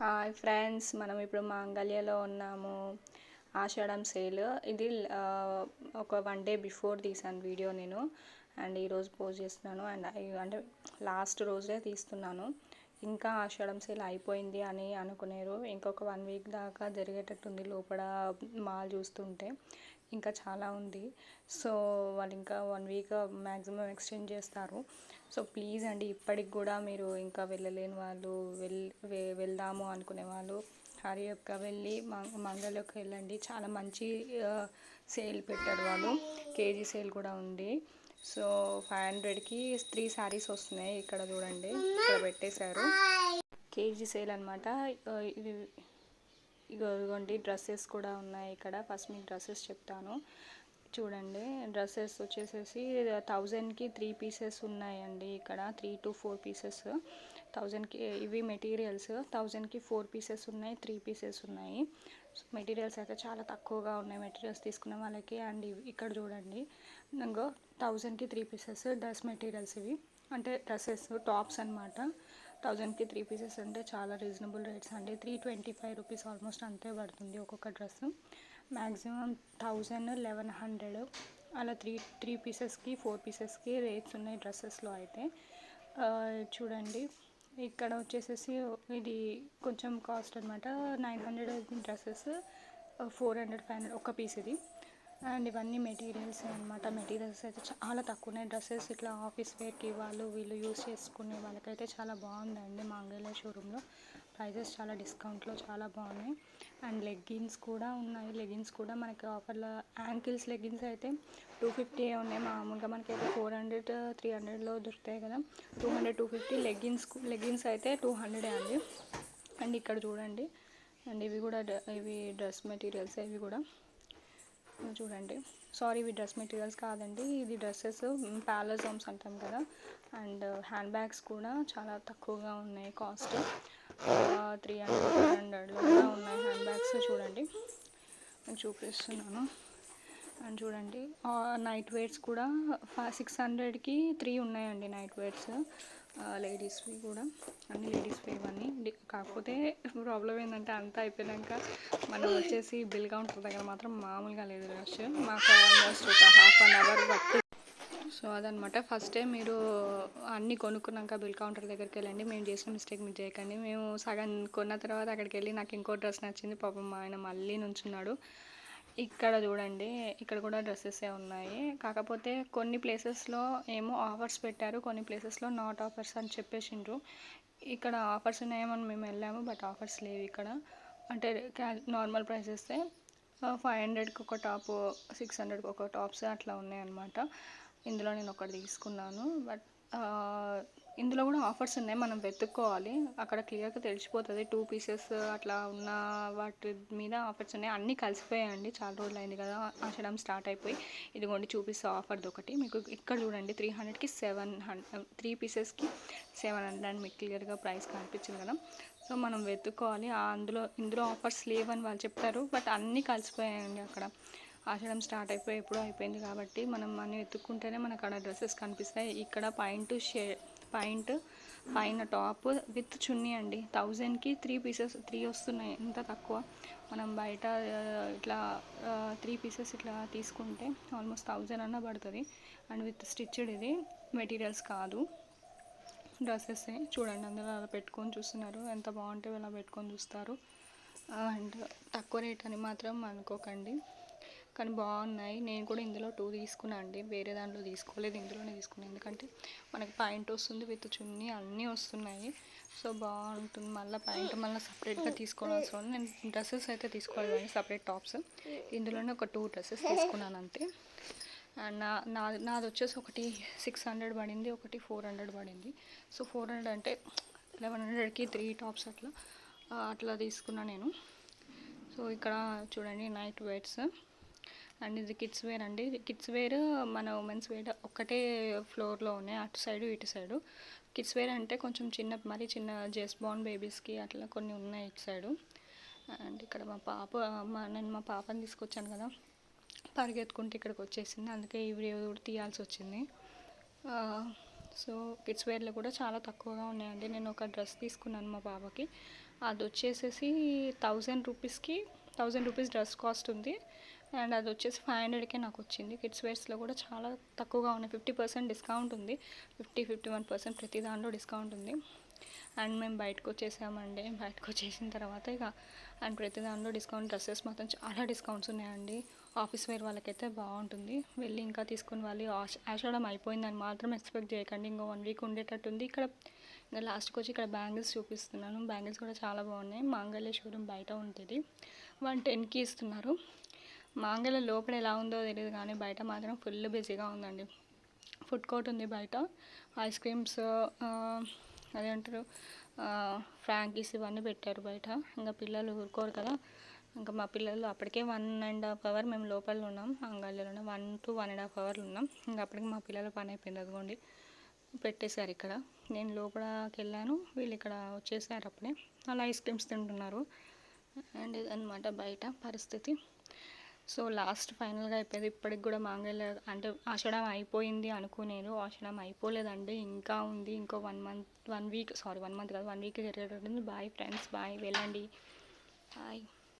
Hi friends మనం ఇప్పుడు మాంగళ్యలో ఉన్నాము. ఆషాఢం సేల్. ఇది ఒక వన్ డే బిఫోర్ తీసాను వీడియో నేను. అండ్ ఈరోజు పోస్ట్ చేస్తున్నాను. అండ్ అంటే లాస్ట్ రోజే తీస్తున్నాను. ఇంకా ఆషాఢం సేల్ అయిపోయింది అని అనుకునేరు. ఇంకొక వన్ వీక్ దాకా జరిగేటట్టుంది లోపల మాల్ చూస్తుంటే. ఇంకా చాలా ఉంది. సో వాళ్ళు ఇంకా వన్ వీక్ మ్యాక్సిమం ఎక్స్టెండ్ చేస్తారు. సో ప్లీజ్ అండి ఇప్పటికి కూడా మీరు ఇంకా వెళ్ళలేని వాళ్ళు వెల్ వెళ్దాము అనుకునే వాళ్ళు హరియప్గా వెళ్ళి మంగ మంగళకి వెళ్ళండి. చాలా మంచి సేల్ పెట్టారు వాళ్ళు. కేజీ సేల్ కూడా ఉంది. సో ఫైవ్ హండ్రెడ్కి త్రీ శారీస్ వస్తున్నాయి ఇక్కడ చూడండి. ఇక్కడ పెట్టేశారు. కేజీ సేల్ అనమాట ఇది ఇదిగోండి డ్రెస్సెస్ కూడా ఉన్నాయి ఇక్కడ. ఫస్ట్ మీకు డ్రెస్సెస్ చెప్తాను. చూడండి డ్రెస్సెస్ వచ్చేసేసి థౌజండ్కి త్రీ పీసెస్ ఉన్నాయండి ఇక్కడ. Three to four pieces. థౌజండ్కి ఇవి మెటీరియల్స్. థౌజండ్కి ఫోర్ పీసెస్ ఉన్నాయి త్రీ పీసెస్ ఉన్నాయి. మెటీరియల్స్ అయితే చాలా తక్కువగా ఉన్నాయి మెటీరియల్స్ తీసుకున్న వాళ్ళకి. అండ్ ఇవి ఇక్కడ చూడండి ఇంకో థౌజండ్కి త్రీ పీసెస్ డ్రెస్ మెటీరియల్స్ ఇవి. అంటే డ్రెస్సెస్ టాప్స్ అనమాట థౌజండ్కి త్రీ పీసెస్ అంటే చాలా రీజనబుల్ రేట్స్ అండి. Three twenty five rupees almost అంతే పడుతుంది ఒక్కొక్క dress maximum thousand eleven hundred అలా త్రీ త్రీ పీసెస్కి ఫోర్ పీసెస్కి రేట్స్ ఉన్నాయి డ్రెస్సెస్లో అయితే. చూడండి. ఇక్కడ వచ్చేసేసి ఇది కొంచెం కాస్ట్ అనమాట nine hundred dresses four hundred five hundred ఒక పీస్ ఇది. అండ్ ఇవన్నీ మెటీరియల్స్ అనమాట మెటీరియల్స్ అయితే చాలా తక్కువనే. డ్రెస్సెస్ ఇట్లా ఆఫీస్ వేర్కి వాళ్ళు వీళ్ళు యూస్ చేసుకునే వాళ్ళకైతే చాలా బాగుందండి మాంగళ్య షోరూంలో. ప్రైజెస్ చాలా డిస్కౌంట్లో చాలా బాగున్నాయి. అండ్ లెగ్గిన్స్ కూడా ఉన్నాయి. లెగ్గిన్స్ కూడా మనకి ఆఫర్లో యాంకిల్స్ లెగ్గిన్స్ అయితే టూ ఫిఫ్టీ ఉన్నాయి. మామూలుగా మనకైతే ఫోర్ హండ్రెడ్ త్రీ హండ్రెడ్లో దొరుకుతాయి కదా. Two hundred two fifty leggings leggings అయితే టూ హండ్రెడే అండి. అండ్ ఇక్కడ చూడండి. అండ్ ఇవి కూడా ఇవి డ్రెస్ మెటీరియల్స్ ఇవి కూడా. చూడండి. సారీ ఇవి డ్రెస్ మెటీరియల్స్ కాదండి. ఇది డ్రెస్సెస్ ప్యాలజోమ్స్ అంటాం కదా. అండ్ హ్యాండ్ బ్యాగ్స్ కూడా చాలా తక్కువగా ఉన్నాయి కాస్ట్. త్రీ హండ్రెడ్ ఫోర్ హండ్రెడ్లో కూడా ఉన్నాయి హ్యాండ్ బ్యాగ్స్. చూడండి. నేను చూపిస్తున్నాను. అండ్ చూడండి. నైట్ వేర్స్ కూడా సిక్స్ హండ్రెడ్కి త్రీ ఉన్నాయండి నైట్ వేర్స్ లేడీస్వి కూడా అన్ని లేడీస్వి ఇవన్నీ. కాకపోతే ప్రాబ్లం ఏంటంటే అంతా అయిపోయాక మనం వచ్చేసి బిల్ కౌంటర్ దగ్గర మాత్రం మామూలుగా లేదు రష్. మాకు ఆల్మోస్ట్ ఒక హాఫ్ అన్ అవర్ పట్టి సో అదనమాట. ఫస్ట్ టైం మీరు అన్నీ కొనుక్కున్నాక బిల్ కౌంటర్ దగ్గరికి వెళ్ళండి. మేము చేసిన మిస్టేక్ మీరు చేయకండి. మేము సగం కొన్న తర్వాత అక్కడికి వెళ్ళి నాకు ఇంకో డ్రెస్ నచ్చింది. పాపం మా ఆయన మళ్ళీ నుంచున్నాడు. ఇక్కడ చూడండి ఇక్కడ కూడా డ్రెస్సెసే ఉన్నాయి. కాకపోతే కొన్ని ప్లేసెస్లో ఏమో ఆఫర్స్ పెట్టారు కొన్ని ప్లేసెస్లో నాట్ ఆఫర్స్ అని చెప్పేసిండ్రు. ఇక్కడ ఆఫర్స్ ఉన్నాయేమని మేము వెళ్ళాము బట్ ఆఫర్స్ లేవు ఇక్కడ. అంటే నార్మల్ ప్రైసెస్తే ఫైవ్ హండ్రెడ్కి ఒక టాప్ సిక్స్ హండ్రెడ్కి ఒక టాప్స్ అట్లా ఉన్నాయి అన్నమాట ఇందులో నేను ఒకటి తీసుకున్నాను బట్ ఇందులో కూడా ఆఫర్స్ ఉన్నాయి. మనం వెతుక్కోవాలి. అక్కడ క్లియర్గా తెలిసిపోతుంది. టూ పీసెస్ అట్లా ఉన్న వాటి మీద ఆఫర్స్ ఉన్నాయి. అన్నీ కలిసిపోయాయండి. చాలా రోజులు అయింది కదా. ఆషాఢం స్టార్ట్ అయిపోయి. ఇదిగోండి చూపిస్తే ఆఫర్ది ఒకటి. మీకు ఇక్కడ చూడండి త్రీ హండ్రెడ్కి సెవెన్ హండ్రెడ్ త్రీ పీసెస్కి సెవెన్ హండ్రెడ్ మీకు క్లియర్గా ప్రైస్ కనిపించింది కదా. సో మనం వెతుక్కోవాలి. అందులో ఇందులో ఆఫర్స్ లేవని వాళ్ళు చెప్తారు. బట్ అన్నీ కలిసిపోయాయండి అక్కడ. ఆషాఢం స్టార్ట్ అయిపోయి ఎప్పుడో అయిపోయింది కాబట్టి మనం అన్ని వెతుక్కుంటేనే మనకు అక్కడ డ్రెస్సెస్ కనిపిస్తాయి. ఇక్కడ పాయింట్ షే పాయింట్ పైన టాప్ విత్ చున్నీ అండి. థౌజండ్కి త్రీ పీసెస్ త్రీ వస్తున్నాయి ఇంత తక్కువ. మనం బయట ఇట్లా త్రీ పీసెస్ ఇట్లా తీసుకుంటే ఆల్మోస్ట్ థౌజండ్ అన్న పడుతుంది. అండ్ విత్ స్టిచ్డ్ ఇది మెటీరియల్స్ కాదు. డ్రెస్సెస్ చూడండి అందరూ అలా పెట్టుకొని చూస్తున్నారు. ఎంత బాగుంటే అలా పెట్టుకొని చూస్తారు. అండ్ తక్కువ రేట్ అని మాత్రం అనుకోకండి. కానీ బాగున్నాయి. నేను కూడా ఇందులో టూ తీసుకున్నా అండి. వేరే దాంట్లో తీసుకోలేదు. ఇందులోనే తీసుకున్నాను ఎందుకంటే మనకి పాయింట్ వస్తుంది విత్ చున్నీ. అన్నీ వస్తున్నాయి. సో బాగుంటుంది. మళ్ళీ పాయింట్ మళ్ళీ సపరేట్గా తీసుకోవడం అవసరం ఉంది. నేను డ్రెస్సెస్ అయితే తీసుకోవాలి కానీ సపరేట్ టాప్స్ ఇందులోనే ఒక టూ డ్రెస్సెస్ తీసుకున్నాను అంతే. నా నా నాది వచ్చేసి ఒకటి సిక్స్ హండ్రెడ్ పడింది. ఒకటి ఫోర్ హండ్రెడ్ పడింది. సో ఫోర్ హండ్రెడ్ అంటే లెవెన్ హండ్రెడ్కి త్రీ టాప్స్ అట్లా అట్లా తీసుకున్నా నేను. సో ఇక్కడ చూడండి నైట్ వేర్స్ అండ్ ఇది కిడ్స్ వేర్ అండి. కిడ్స్ వేర్ మన ఉమెన్స్ వేర్ ఒక్కటే ఫ్లోర్లో ఉన్నాయి. అటు సైడు ఇటు సైడు. కిడ్స్ వేర్ అంటే కొంచెం చిన్న మరీ చిన్న జస్ట్ బాన్ బేబీస్కి అట్లా కొన్ని ఉన్నాయి ఇటు సైడు. అండ్ ఇక్కడ మా పాప మా నేను మా పాపని తీసుకొచ్చాను కదా. పరిగెత్తుకుంటే ఇక్కడికి వచ్చేసింది. అందుకే ఈ వీడియో కూడా తీయాల్సి వచ్చింది. సో కిడ్స్ వేర్లో కూడా చాలా తక్కువగా ఉన్నాయండి. నేను ఒక డ్రెస్ తీసుకున్నాను మా పాపకి. అది వచ్చేసేసి థౌజండ్ రూపీస్కి థౌజండ్ రూపీస్ డ్రెస్ కాస్ట్ ఉంది. అండ్ అది వచ్చేసి ఫైవ్ హండ్రెడ్కే నాకు వచ్చింది. కిడ్స్ వేర్స్లో కూడా చాలా తక్కువగా ఉన్నాయి. ఫిఫ్టీ పర్సెంట్ డిస్కౌంట్ ఉంది. ఫిఫ్టీ ఫిఫ్టీ వన్ పర్సెంట్ ప్రతి దాంట్లో డిస్కౌంట్ ఉంది. అండ్ మేము బయటకు వచ్చేసామండి. బయటకు వచ్చేసిన తర్వాత ఇక అండ్ ప్రతి దాంట్లో డిస్కౌంట్ డ్రెస్సెస్ మాత్రం చాలా డిస్కౌంట్స్ ఉన్నాయండి. ఆఫీస్ వేర్ వాళ్ళకైతే బాగుంటుంది. వెళ్ళి ఇంకా తీసుకుని వాళ్ళు ఆష ఆషాఢం అయిపోయిందని మాత్రం ఎక్స్పెక్ట్ చేయకండి. ఇంకో వన్ వీక్ ఉండేటట్టుంది ఇక్కడ ఇంకా లాస్ట్కి వచ్చి ఇక్కడ బ్యాంగిల్స్ చూపిస్తున్నాను. బ్యాంగిల్స్ కూడా చాలా బాగున్నాయి. మాంగళ్య షోరూమ్ బయట ఉంటుంది. వన్ టెన్కి ఇస్తున్నారు. మాంగళ లోపల ఎలా ఉందో తెలియదు కానీ బయట మాత్రం ఫుల్ బిజీగా ఉందండి. ఫుడ్ కోర్ట్ ఉంది బయట. ఐస్ క్రీమ్స్ అదేంటారు ఫ్రాంకీస్ ఇవన్నీ పెట్టారు బయట. ఇంకా పిల్లలు ఊరుకోరు కదా. ఇంకా మా పిల్లలు అప్పటికే వన్ అండ్ హాఫ్ అవర్ మేము లోపల ఉన్నాం. అంగళ్ళలో one to one and half అవర్లు ఉన్నాం. ఇంకా అప్పటికి మా పిల్లల పని అయిపోయింది అదిగోండి. పెట్టేశారు ఇక్కడ. నేను లోపలకి వెళ్ళాను. వీళ్ళు ఇక్కడ వచ్చేసారు అప్పుడే. అలా ఐస్ క్రీమ్స్ తింటున్నారు. అండ్ ఇదనమాట బయట పరిస్థితి. సో లాస్ట్ ఫైనల్గా అయిపోయింది ఇప్పటికి కూడా మాంగళ్య అంటే ఆషాఢం అయిపోయింది అనుకునేను ఆషాఢం అయిపోలేదండి. ఇంకా ఉంది. ఇంకో one month one week sorry one month కాదు వన్ వీక్ జరిగేటట్టుంది బాయ్ ఫ్రెండ్స్. బాయ్. వెళ్ళండి. బాయ్.